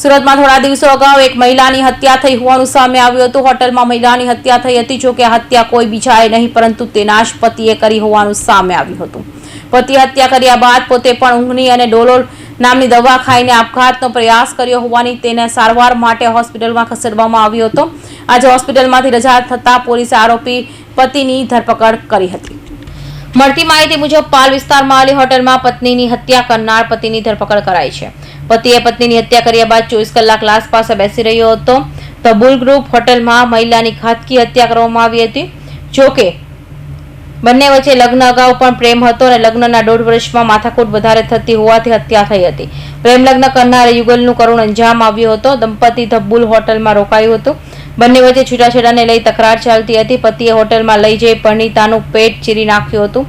સુરતમાં થોડા દિવસો અગાઉ એક મહિલાની હત્યા થઈ હોવાનું સામે આવ્યું હતું. હોટલમાં મહિલાની હત્યા થઈ હતી, જોકે આ હત્યા કોઈ બીજાએ નહીં, પરંતુ તેના જ પતિએ કરી હોવાનું સામે આવ્યું હતું. પતિ હત્યા કર્યા બાદ પોતે પણ ઊંઘની અને ડોલોલ નામની દવા ખાઈને આપઘાતનો પ્રયાસ કર્યો હોવાની તેને સારવાર માટે હોસ્પિટલમાં ખસેડવામાં આવ્યો હતો. આજે હોસ્પિટલમાંથી રજા થતાં પોલીસે આરોપી પતિની ધરપકડ કરી હતી. મળતી માહિતી મુજબ પાલ વિસ્તારમાં આવેલી હોટલમાં પત્નીની હત્યા કરનાર પતિની ધરપકડ કરાઈ છે. પતિએ પત્નીની હત્યા કર્યા બાદ ચોવીસ કલાક લાશ પાસે બેસી રહ્યો હતો. તબુલ ગ્રુપ હોટલમાં મહિલાની ઘાતકી હત્યા કરવામાં આવી હતી. જોકે બંને વચ્ચે લગ્ન અગાઉ પણ પ્રેમ હતો અને લગ્નના દોઢ વર્ષમાં માથાકૂટ વધારે થતી હોવાથી હત્યા થઈ હતી. પ્રેમ લગ્ન કરનાર યુગલનું કરુણ અંજામ આવ્યો હતો. દંપતી ધબ્બુલ હોટલમાં રોકાયું હતું. બંને વચ્ચે છૂટાછેડાને લઈ તકરાર ચાલતી હતી. પતિએ હોટેલમાં લઈ જઈ પરણીતાનું પેટ ચીરી નાખ્યું હતું.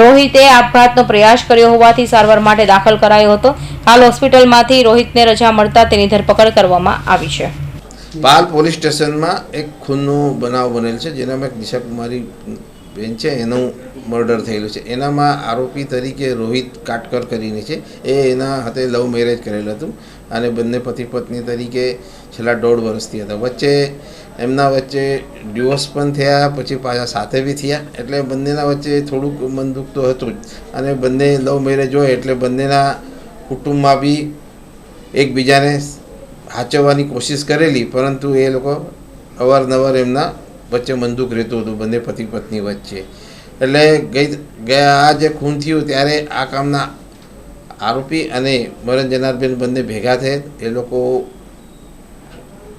રોહિતે આપઘાતનો પ્રયાસ કર્યો હોવાથી સારવાર માટે દાખલ કરાયો હતો. હાલ હોસ્પિટલમાંથી રોહિતને રજા મળતા તેની ધરપકડ કરવામાં આવી છે. પાલ પોલીસ સ્ટેશનમાં એક ખૂનનો બનાવ બનેલ છે, જેનામાં દિશા કુમારી બેન છે, એનું મર્ડર થયેલું છે. એનામાં આરોપી તરીકે રોહિત કાટકર કરીને છે. એ એના હાથે લવ મેરેજ કરેલું હતું અને બંને પતિ પત્ની તરીકે છેલ્લા દોઢ વર્ષથી હતા. વચ્ચે એમના વચ્ચે ડિવોર્સ પણ થયા, પછી પાછા સાથે બી થયા. એટલે બંનેના વચ્ચે થોડુંક મન દુઃખ તો હતું જ. અને બંને લવ મેરેજ હોય એટલે બંનેના કુટુંબમાં બી એકબીજાને સાચવવાની કોશિશ કરેલી. પરંતુ એ લોકો અવારનવાર એમના વચ્ચે મંદુક રહેતું હતું, બંને પતિ પત્ની વચ્ચે. એટલે ગઈ ગયા આ જે ખૂન થયું ત્યારે આ કામના આરોપી અને મરણ જનારબેન બંને ભેગા થયેલ એ લોકો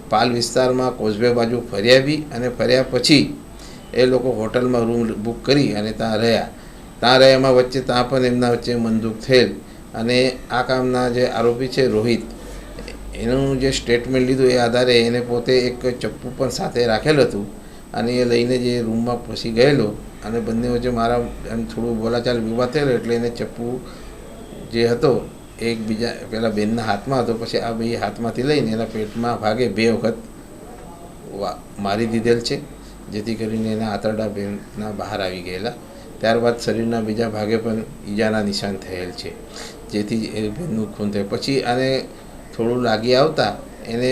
પાલ વિસ્તારમાં કોઝવે બાજુ ફર્યા આવી અને ફર્યા પછી એ લોકો હોટલમાં રૂમ બુક કરી અને ત્યાં રહ્યા. ત્યાં રહ્યામાં વચ્ચે ત્યાં પણ એમના વચ્ચે મનદુખ થયેલ. અને આ કામના જે આરોપી છે રોહિત, એનું જે સ્ટેટમેન્ટ લીધું એ આધારે એને પોતે એક ચપ્પુ પણ સાથે રાખેલ હતું. અને એ લઈને જે રૂમમાં પછી ગયેલો અને બંને વચ્ચે મારા એમ થોડું બોલાચાલ વિવાદ થયેલો એટલે એને ચપ્પુ જે હતો, એકબીજા પેલા બેનના હાથમાં હતો, પછી આ બે હાથમાંથી લઈને એના પેટમાં ભાગે બે વખત મારી દીધેલ છે, જેથી કરીને એના આંતરડા બેનના બહાર આવી ગયેલા. ત્યારબાદ શરીરના બીજા ભાગે પણ ઈજાના નિશાન થયેલ છે, જેથી એ બેનનું ખૂન થયું. પછી આને થોડું લાગી આવતા એને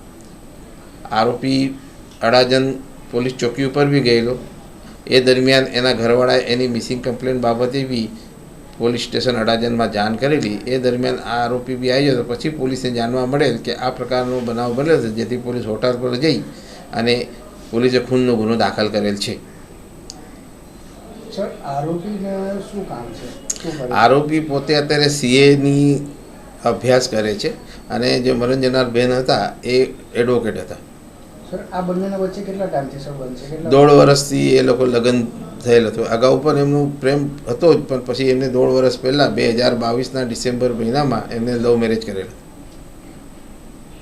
આરોપી અડાજન પોલીસ ચોકી ઉપર બી ગયેલો. એ દરમિયાન એના ઘરવાળાએ એની મિસિંગ કમ્પ્લેન બાબતે બી પોલીસ સ્ટેશન અડાજનમાં જાણ કરેલી. એ દરમિયાન આ આરોપી બી આવી જતો પછી પોલીસને જાણવા મળેલ કે આ પ્રકારનો બનાવ બનેલો છે જેથી પોલીસ હોટલ પર જઈ અને પોલીસે ખૂનનો ગુનો દાખલ કરેલ છે. આરોપી પોતે અત્યારે સીએની અભ્યાસ કરે છે અને જે મરણ જનાર બેન હતા એ એડવોકેટ હતા. સર આ બંનેના વચ્ચે કેટલા ટાઈમથી સંબંધ છે? દોઢ વર્ષથી એ લોકો લગ્ન થયેલ હતું. અગાઉ પણ એમનું પ્રેમ હતો જ પણ પછી એમને દોઢ વર્ષ પહેલાં બે હજાર બાવીસના ડિસેમ્બર મહિનામાં એમને લવ મેરેજ કરેલ.